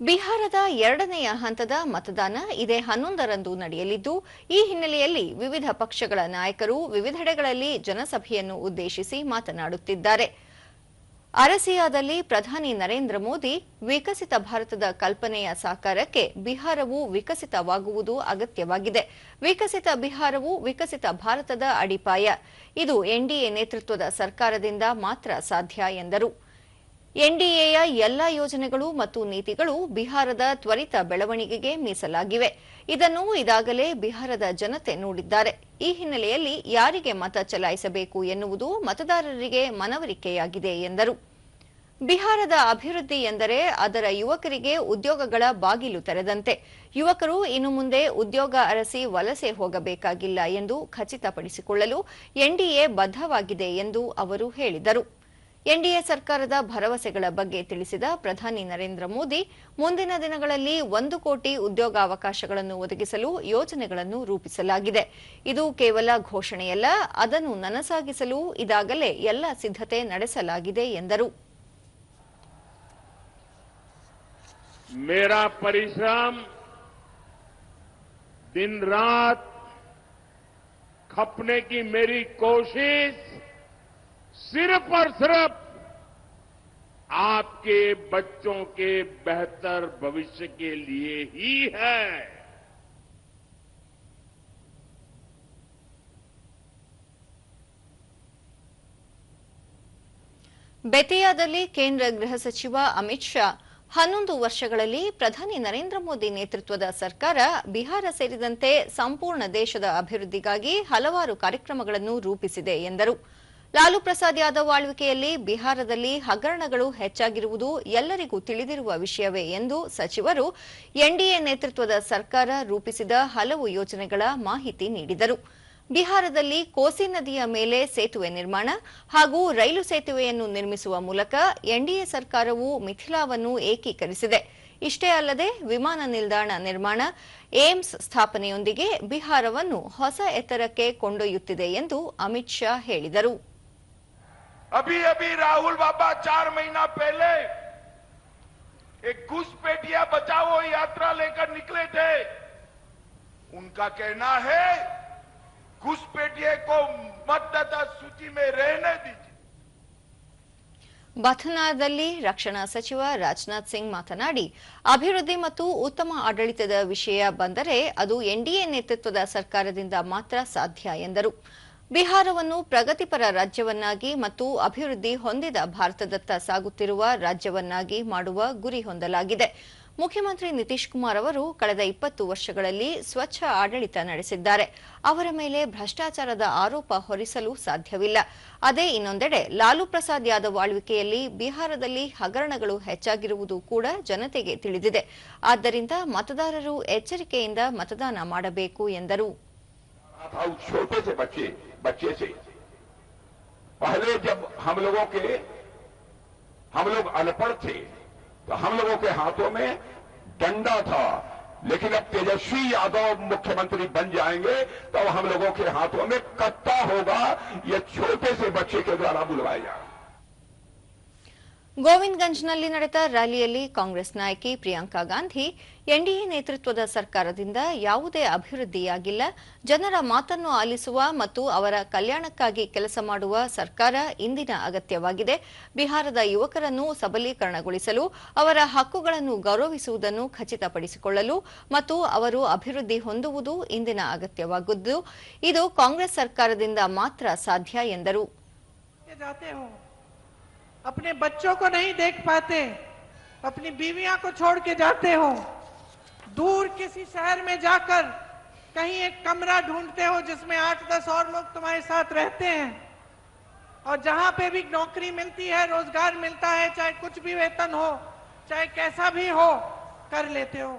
ಬಿಹಾರದ ಎರಡನೆಯ ಹಂತದ ಮತದಾನ ಇದೇ ಹನ್ನೊಂದರಂದು ನಡೆಯಲಿದ್ದು, ಈ ಹಿನ್ನೆಲೆಯಲ್ಲಿ ವಿವಿಧ ಪಕ್ಷಗಳ ನಾಯಕರು ವಿವಿಧೆಡೆಗಳಲ್ಲಿ ಜನಸಭೆಯನ್ನು ಉದ್ದೇಶಿಸಿ ಮಾತನಾಡುತ್ತಿದ್ದಾರೆ. ಅರಸಿಯಾದಲ್ಲಿ ಪ್ರಧಾನಿ ನರೇಂದ್ರ ಮೋದಿ ವಿಕಸಿತ ಭಾರತದ ಕಲ್ಪನೆಯ ಸಾಕಾರಕ್ಕೆ ಬಿಹಾರವು ವಿಕಸಿತವಾಗುವುದು ಅಗತ್ಯವಾಗಿದೆ. ವಿಕಸಿತ ಬಿಹಾರವು ವಿಕಸಿತ ಭಾರತದ ಅಡಿಪಾಯ. ಇದು ಎನ್ಡಿಎ ನೇತೃತ್ವದ ಸರ್ಕಾರದಿಂದ ಮಾತ್ರ ಸಾಧ್ಯ ಎಂದರು. ಎನ್ಡಿಎಯ ಎಲ್ಲ ಯೋಜನೆಗಳು ಮತ್ತು ನೀತಿಗಳು ಬಿಹಾರದ ತ್ವರಿತ ಬೆಳವಣಿಗೆಗೆ ಮೀಸಲಾಗಿವೆ. ಇದನ್ನು ಇದಾಗಲೇ ಬಿಹಾರದ ಜನತೆ ನೋಡಿದ್ದಾರೆ. ಈ ಹಿನ್ನೆಲೆಯಲ್ಲಿ ಯಾರಿಗೆ ಮತ ಚಲಾಯಿಸಬೇಕು ಎನ್ನುವುದು ಮತದಾರರಿಗೆ ಮನವರಿಕೆಯಾಗಿದೆ ಎಂದರು. ಬಿಹಾರದ ಅಭಿವೃದ್ಧಿ ಎಂದರೆ ಅದರ ಯುವಕರಿಗೆ ಉದ್ಯೋಗಗಳ ಬಾಗಿಲು ತೆರೆದಂತೆ. ಯುವಕರು ಇನ್ನು ಮುಂದೆ ಉದ್ಯೋಗ ಅರಸಿ ವಲಸೆ ಹೋಗಬೇಕಾಗಿಲ್ಲ ಎಂದು ಖಚಿತಪಡಿಸಿಕೊಳ್ಳಲು ಎನ್ಡಿಎ ಬದ್ಧವಾಗಿದೆ ಎಂದು ಅವರು ಹೇಳಿದರು. ಎನ್ಡಿಎ ಸರ್ಕಾರದ ಭರವಸೆಗಳ ಬಗ್ಗೆ ತಿಳಿಸಿದ ಪ್ರಧಾನಿ ನರೇಂದ್ರ ಮೋದಿ ಮುಂದಿನ ದಿನಗಳಲ್ಲಿ ಒಂದು ಕೋಟಿ ಉದ್ಯೋಗಾವಕಾಶಗಳನ್ನು ಒದಗಿಸಲು ಯೋಜನೆಗಳನ್ನು ರೂಪಿಸಲಾಗಿದೆ ಇದು ಕೇವಲ ಘೋಷಣೆಯಲ್ಲ ಅದನ್ನು ನನಸಾಗಿಸಲು ಇದಾಗಲೇ ಎಲ್ಲ ಸಿದ್ಧತೆ ನಡೆಸಲಾಗಿದೆ ಎಂದರು मेरा परिश्रम दिन रात खपने की मेरी कोशिश सिर्फ और सिर्फ आपके बच्चों के बेहतर भविष्य के लिए ही है ಬೆತಿಯಾದಲ್ಲಿ ಕೇಂದ್ರ ಗೃಹ ಸಚಿವ ಅಮಿತ್ ಶಾ ಹನ್ನೊಂದು ವರ್ಷಗಳಲ್ಲಿ ಪ್ರಧಾನಿ ನರೇಂದ್ರ ಮೋದಿ ನೇತೃತ್ವದ ಸರ್ಕಾರ ಬಿಹಾರ ಸೇರಿದಂತೆ ಸಂಪೂರ್ಣ ದೇಶದ ಅಭಿವೃದ್ಧಿಗಾಗಿ ಹಲವಾರು ಕಾರ್ಯಕ್ರಮಗಳನ್ನು ರೂಪಿಸಿದೆ ಎಂದರು ಲಾಲು ಪ್ರಸಾದ್ ಯಾದವ್ ಆಳ್ವಿಕೆಯಲ್ಲಿ ಬಿಹಾರದಲ್ಲಿ ಹಗರಣಗಳು ಹೆಚ್ಚಾಗಿರುವುದು ಎಲ್ಲರಿಗೂ ತಿಳಿದಿರುವ ವಿಷಯವೇ ಎಂದು ಸಚಿವರು ಎನ್ಡಿಎ ನೇತೃತ್ವದ ಸರ್ಕಾರ ರೂಪಿಸಿದ ಹಲವು ಯೋಜನೆಗಳ ಮಾಹಿತಿ ನೀಡಿದರು. ಬಿಹಾರದಲ್ಲಿ ಕೋಸಿ ನದಿಯ ಮೇಲೆ ಸೇತುವೆ ನಿರ್ಮಾಣ ಹಾಗೂ ರೈಲು ಸೇತುವೆಯನ್ನು ನಿರ್ಮಿಸುವ ಮೂಲಕ ಎನ್ಡಿಎ ಸರ್ಕಾರವು ಮಿಥಿಲಾವನ್ನು ಏಕೀಕರಿಸಿದೆ. ಇಷ್ಟೇ ಅಲ್ಲದೆ ವಿಮಾನ ನಿಲ್ದಾಣ ನಿರ್ಮಾಣ ಏಮ್ಸ್ ಸ್ಥಾಪನೆಯೊಂದಿಗೆ ಬಿಹಾರವನ್ನು ಹೊಸ ಎತ್ತರಕ್ಕೆ ಕೊಂಡೊಯ್ಯುತ್ತಿದೆ ಎಂದು ಅಮಿತ್ ಶಾ ಹೇಳಿದರು. अभी अभी राहुल बाबा चार महीना पहले एक घुसपैठिया बचाओ यात्रा लेकर निकले थे उनका कहना है घुसपैठिए को मतदाता सूची में रहने दीजिए ಬಥನಾದಲ್ಲಿ ರಕ್ಷಣಾ ಸಚಿವ ರಾಜನಾಥ್ ಸಿಂಗ್ ಮಾತನಾಡಿ ಅಭಿವೃದ್ಧಿ ಮತ್ತು ಉತ್ತಮ ಆಡಳಿತದ ವಿಷಯ ಬಂದರೆ ಅದು ಎನ್ಡಿಎ ನೇತೃತ್ವದ ಸರ್ಕಾರದಿಂದ ಮಾತ್ರ ಸಾಧ್ಯ ಎಂದರು ಬಿಹಾರವನ್ನು ಪ್ರಗತಿಪರ ರಾಜ್ಯವನ್ನಾಗಿ ಮತ್ತು ಅಭಿವೃದ್ಧಿ ಹೊಂದಿದ ಭಾರತದತ್ತ ಸಾಗುತ್ತಿರುವ ರಾಜ್ಯವನ್ನಾಗಿ ಮಾಡುವ ಗುರಿ ಹೊಂದಲಾಗಿದೆ. ಮುಖ್ಯಮಂತ್ರಿ ನಿತೀಶ್ ಕುಮಾರ್ ಅವರು ಕಳೆದ ಇಪ್ಪತ್ತು ವರ್ಷಗಳಲ್ಲಿ ಸ್ವಚ್ಛ ಆಡಳಿತ ನಡೆಸಿದ್ದಾರೆ. ಅವರ ಮೇಲೆ ಭ್ರಷ್ಟಾಚಾರದ ಆರೋಪ ಹೊರಿಸಲು ಸಾಧ್ಯವಿಲ್ಲ. ಅದೇ ಇನ್ನೊಂದೆಡೆ ಲಾಲು ಪ್ರಸಾದ್ ಯಾದವ್ ಆಳ್ವಿಕೆಯಲ್ಲಿ ಬಿಹಾರದಲ್ಲಿ ಹಗರಣಗಳು ಹೆಚ್ಚಾಗಿರುವುದು ಕೂಡ ಜನತೆಗೆ ತಿಳಿದಿದೆ. ಆದ್ದರಿಂದ ಮತದಾರರು ಎಚ್ಚರಿಕೆಯಿಂದ ಮತದಾನ ಮಾಡಬೇಕು ಎಂದರು. ہاؤس چھوٹے سے بچے بچے سے۔ پہلے جب ہم لوگوں کے، ہم لوگ انپڑھ تھے، تو ہم لوگوں کے ہاتھوں میں ڈنڈا تھا۔ لیکن اب تیجسوی یادو مکھیہ منتری بن جائیں گے، تو ہم لوگوں کے ہاتھوں میں کتا ہوگا، یہ چھوٹے سے بچے کے دوارا بلوایا جائے گا ಗೋವಿಂದ್ಗಂಜ್ನಲ್ಲಿ ನಡೆದ ರ್ಯಾಲಿಯಲ್ಲಿ ಕಾಂಗ್ರೆಸ್ ನಾಯಕಿ ಪ್ರಿಯಾಂಕಾ ಗಾಂಧಿ, ಎನ್ಡಿಎ ನೇತೃತ್ವದ ಸರ್ಕಾರದಿಂದ ಯಾವುದೇ ಅಭಿವೃದ್ಧಿಯಾಗಿಲ್ಲ. ಜನರ ಮಾತನ್ನು ಆಲಿಸುವ ಮತ್ತು ಅವರ ಕಲ್ಯಾಣಕ್ಕಾಗಿ ಕೆಲಸ ಮಾಡುವ ಸರ್ಕಾರ ಇಂದಿನ ಅಗತ್ಯವಾಗಿದೆ. ಬಿಹಾರದ ಯುವಕರನ್ನು ಸಬಲೀಕರಣಗೊಳಿಸಲು, ಅವರ ಹಕ್ಕುಗಳನ್ನು ಗೌರವಿಸುವುದನ್ನು ಖಚಿತಪಡಿಸಿಕೊಳ್ಳಲು ಮತ್ತು ಅವರು ಅಭಿವೃದ್ಧಿ ಹೊಂದುವುದು ಇಂದಿನ ಅಗತ್ಯವಾಗಿದ್ದು ಇದು ಕಾಂಗ್ರೆಸ್ ಸರ್ಕಾರದಿಂದ ಮಾತ್ರ ಸಾಧ್ಯ ಎಂದರು. अपने बच्चों को नहीं देख पाते, अपनी बीवियाँ को छोड़ के जाते हो। दूर किसी शहर में जाकर कहीं एक कमरा ढूंढते हो जिसमें आठ दस और लोग तुम्हारे साथ रहते हैं। और जहाँ पे भी नौकरी मिलती है, रोज़गार मिलता है, चाहे कुछ भी वेतन हो, चाहे कैसा भी हो, कर लेते हो।